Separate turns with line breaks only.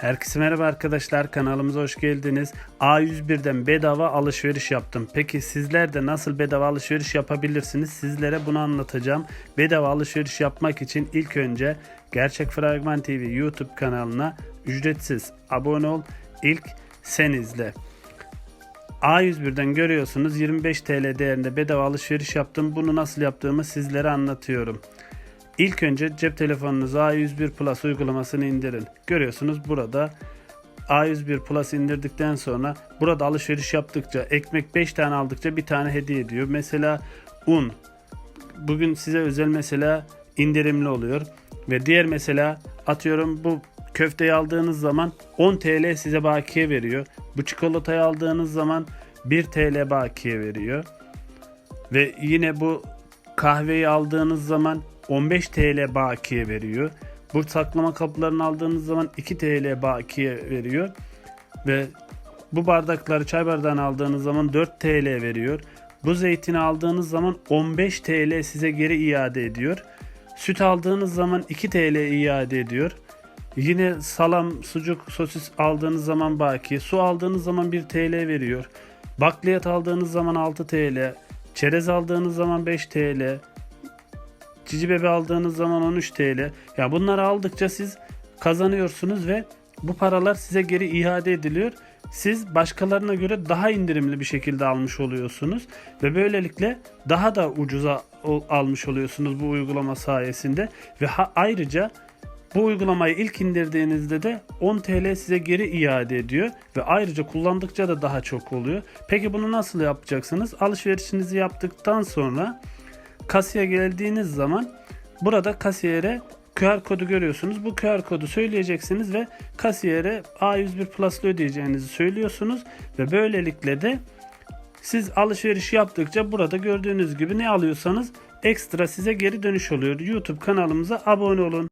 Herkese merhaba arkadaşlar kanalımıza hoş geldiniz. A101'den bedava alışveriş yaptım. Peki sizler de nasıl bedava alışveriş yapabilirsiniz? Sizlere bunu anlatacağım. Bedava alışveriş yapmak için ilk önce Gerçek Fragman TV YouTube kanalına ücretsiz abone ol. İlk sen izle. A101'den görüyorsunuz 25 TL değerinde bedava alışveriş yaptım. Bunu nasıl yaptığımı sizlere anlatıyorum. İlk önce cep telefonunuza A101 Plus uygulamasını indirin. Görüyorsunuz burada A101 Plus indirdikten sonra burada alışveriş yaptıkça ekmek 5 tane aldıkça bir tane hediye ediyor. Mesela un bugün size özel mesela indirimli oluyor. Ve diğer mesela atıyorum bu köfteyi aldığınız zaman 10 TL size bakiye veriyor. Bu çikolatayı aldığınız zaman 1 TL bakiye veriyor. Ve yine bu kahveyi aldığınız zaman 15 TL bakiye veriyor. Bu saklama kaplarını aldığınız zaman 2 TL bakiye veriyor. Ve bu bardakları çay bardağını aldığınız zaman 4 TL veriyor. Bu zeytini aldığınız zaman 15 TL size geri iade ediyor. Süt aldığınız zaman 2 TL iade ediyor. Yine salam, sucuk, sosis aldığınız zaman baki, su aldığınız zaman 1 TL veriyor. Bakliyat aldığınız zaman 6 TL, çerez aldığınız zaman 5 TL, cici bebe aldığınız zaman 13 TL. Ya bunları aldıkça siz kazanıyorsunuz ve bu paralar size geri iade ediliyor. Siz başkalarına göre daha indirimli bir şekilde almış oluyorsunuz ve böylelikle daha da ucuza almış oluyorsunuz bu uygulama sayesinde ve ayrıca bu uygulamayı ilk indirdiğinizde de 10 TL size geri iade ediyor ve ayrıca kullandıkça da daha çok oluyor. Peki bunu nasıl yapacaksınız? Alışverişinizi yaptıktan sonra kasaya geldiğiniz zaman burada kasiyere QR kodu görüyorsunuz. Bu QR kodu söyleyeceksiniz ve kasiyere A101 Plus'la ödeyeceğinizi söylüyorsunuz ve böylelikle de siz alışveriş yaptıkça burada gördüğünüz gibi ne alıyorsanız ekstra size geri dönüş oluyor. YouTube kanalımıza abone olun.